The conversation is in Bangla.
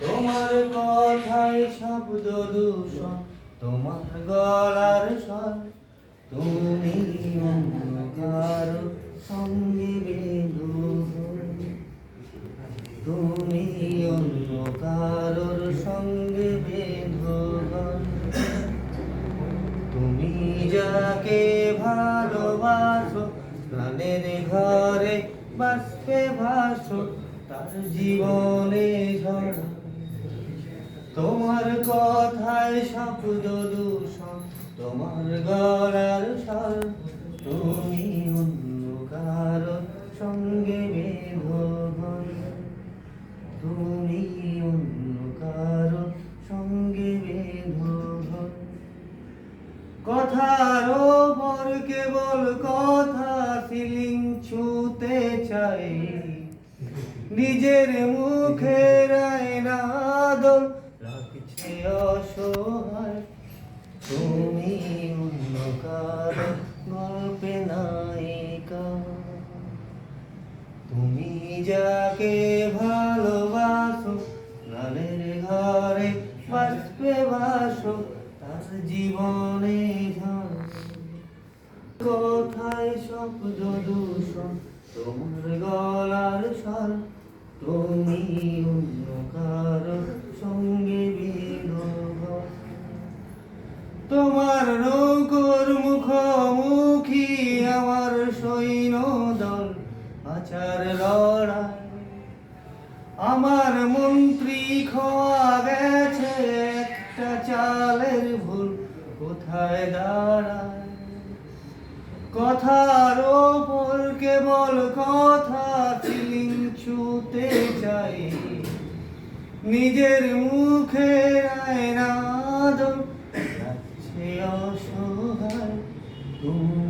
তোমার কথায় শব্দ দূষণ, তোমার গলার স্বর। তুমি অন্য কারও সঙ্গে বেঁধো তুমি অন্য কারোর সঙ্গে বেঁধো তুমি যাকে প্রাণের ঘরে বাষ্পে ভাসো, তার জীবনে ঝড়। তোমার কথায় শব্দ দূষণ, তোমার গলার স্বর, তুমি অন্য কারও সঙ্গে বেঁধো তুমি অন্য কারও সঙ্গে বেঁধো কথার ওপর কেবল কথা সিলিং ছুতে চাই। নিজের মুখের আয়না দোল লাগছে অসহায়। তুমি অন্য কারও গল্পে নায়িকা। তুমি যাকে ভালোবাসো গানের ঘরে বাসবে বাসো তার জীবনে ঝড় কোথায় শব্দ দূষণ। তোমার গলার স্বর, তুমি অন্য কারও সঙ্গে তোমার নৌকর মুখোমুখি আমার সৈন্য দল আচার লড়াই। আমার মন্ত্রী খোয়া গেছে একটা চালের ভুল, কোথায় দাঁড়ায়? কথার ওপর কেবল কথা ফিলিং ছুতে চাই নিজের মুখে আয়না দো লাগছে অসহায়। তুমি